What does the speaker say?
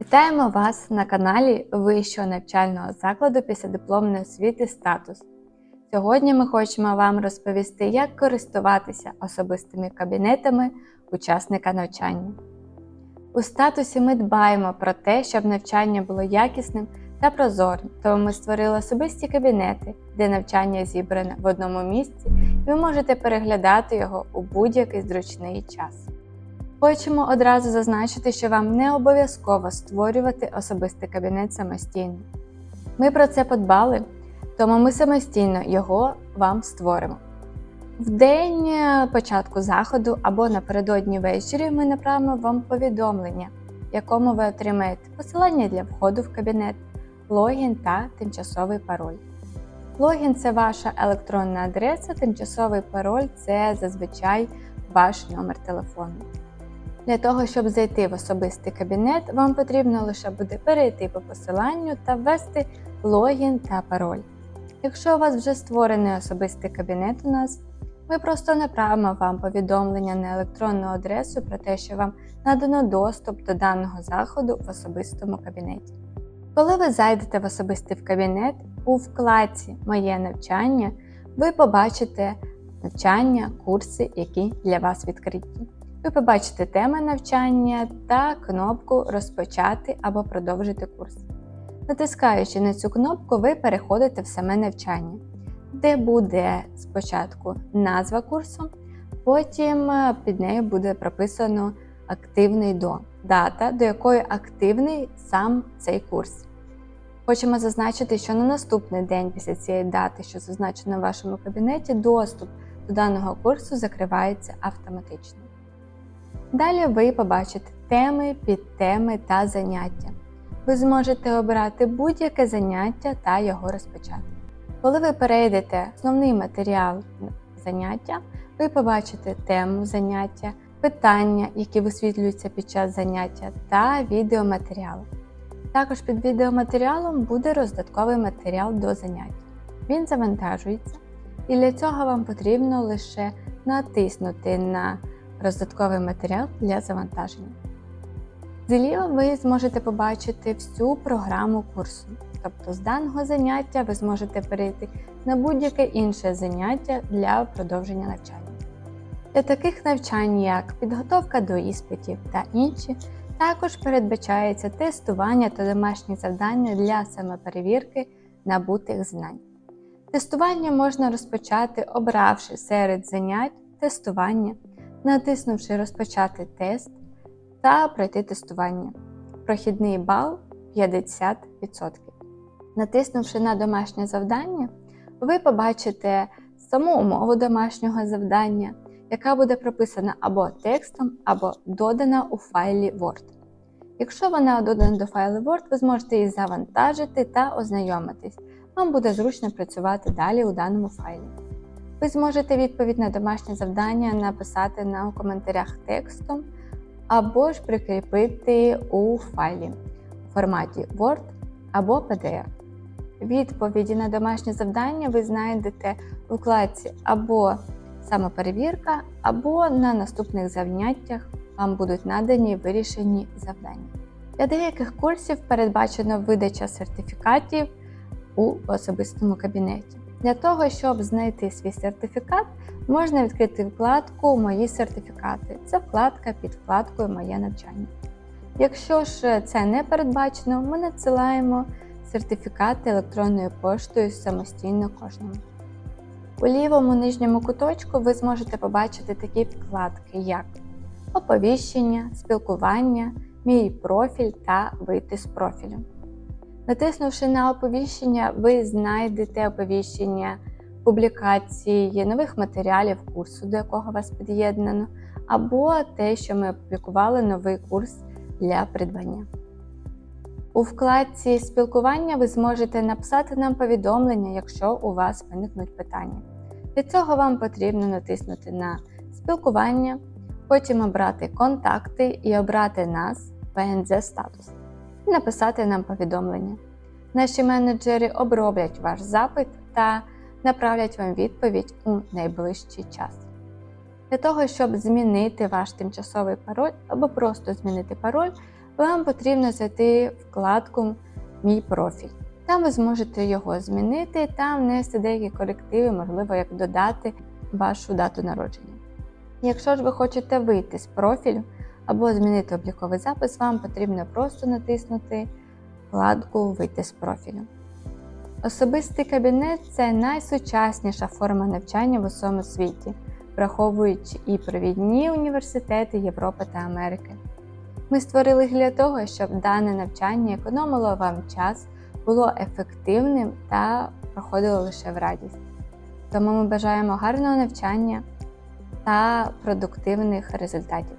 Вітаємо вас на каналі Вищого навчального закладу післядипломної освіти Статус. Сьогодні ми хочемо вам розповісти, як користуватися особистими кабінетами учасника навчання. У статусі ми дбаємо про те, щоб навчання було якісним та прозорим, тому ми створили особисті кабінети, де навчання зібране в одному місці, і ви можете переглядати його у будь-який зручний час. Хочемо одразу зазначити, що вам не обов'язково створювати особистий кабінет самостійно. Ми про це подбали, тому ми самостійно його вам створимо. В день е, початку заходу або напередодні ввечері ми направимо вам повідомлення, в якому ви отримаєте посилання для входу в кабінет, логін та тимчасовий пароль. Логін це ваша електронна адреса, тимчасовий пароль це зазвичай ваш номер телефону. Для того, щоб зайти в особистий кабінет, вам потрібно лише буде перейти по посиланню та ввести логін та пароль. Якщо у вас вже створений особистий кабінет у нас, ми просто направимо вам повідомлення на електронну адресу про те, що вам надано доступ до даного заходу в особистому кабінеті. Коли ви зайдете в особистий кабінет, у вкладці Моє навчання ви побачите навчання, курси, які для вас відкриті. Ви побачите теми навчання та кнопку Розпочати або продовжити курс. Натискаючи на цю кнопку, ви переходите в саме навчання, де буде спочатку назва курсу, потім е, під нею буде прописано активний до, дата, до якої активний сам цей курс. Хочемо зазначити, що на наступний день після цієї дати, що зазначено в вашому кабінеті, доступ до даного курсу закривається автоматично. Далі ви побачите теми, підтеми та заняття. Ви зможете обрати будь-яке заняття та його розпочати. Коли ви перейдете основний матеріал заняття, ви побачите тему заняття, питання, які висвітлюються під час заняття, та відеоматеріал. Також під відеоматеріалом буде роздатковий матеріал до занять. Він завантажується, і для цього вам потрібно лише натиснути на роздатковий матеріал для завантаження. Зліва ви зможете побачити всю програму курсу, тобто з даного заняття ви зможете перейти на будь-яке інше заняття для продовження навчання. Для таких навчань, як підготовка до іспитів та інші, також передбачається тестування та домашні завдання для самоперевірки набутих знань. Тестування можна розпочати, обравши серед занять тестування натиснувши Розпочати тест та пройти тестування. Прохідний бал 50%. Натиснувши на домашнє завдання, ви побачите саму умову домашнього завдання, яка буде прописана або текстом, або додана у файлі Word. Якщо вона додана до файлу Word, ви зможете її завантажити та ознайомитись. Вам буде зручно працювати далі у даному файлі. Ви зможете відповідь на домашнє завдання написати на у коментарях текстом, або ж прикріпити у файлі у форматі Word або PDF. Відповіді на домашнє завдання ви знайдете у вкладці або самоперевірка, або на наступних заняттях вам будуть надані вирішені завдання. Для деяких курсів передбачено видача сертифікатів у особистому кабінеті. Для того, щоб знайти свій сертифікат, можна відкрити вкладку Мої сертифікати. Це вкладка під вкладкою Моє навчання. Якщо ж це не передбачено, ми надсилаємо сертифікати електронною поштою самостійно кожному. У лівому нижньому куточку ви зможете побачити такі вкладки, як оповіщення, спілкування, мій профіль та вийти з профілю. Натиснувши на оповіщення, ви знайдете оповіщення публікації нових матеріалів курсу, до якого вас під'єднано, або те, що ми опублікували новий курс для придбання. У вкладці спілкування ви зможете написати нам повідомлення, якщо у вас виникнуть питання. Для цього вам потрібно натиснути на спілкування, потім обрати контакти і обрати нас PNZ статус написати нам повідомлення. Наші менеджери оброблять ваш запит та направлять вам відповідь у найближчий час. Для того, щоб змінити ваш тимчасовий пароль або просто змінити пароль, вам потрібно зайти в вкладку Мій профіль. Там ви зможете його змінити та внести деякі корективи, можливо, як додати вашу дату народження. Якщо ж ви хочете вийти з профілю або змінити обліковий запис, вам потрібно просто натиснути вкладку Вийти з профілю. Особистий кабінет це найсучасніша форма навчання в усьому світі, враховуючи і провідні університети Європи та Америки. Ми створили для того, щоб дане навчання економило вам час, було ефективним та проходило лише в радість. Тому ми бажаємо гарного навчання та продуктивних результатів.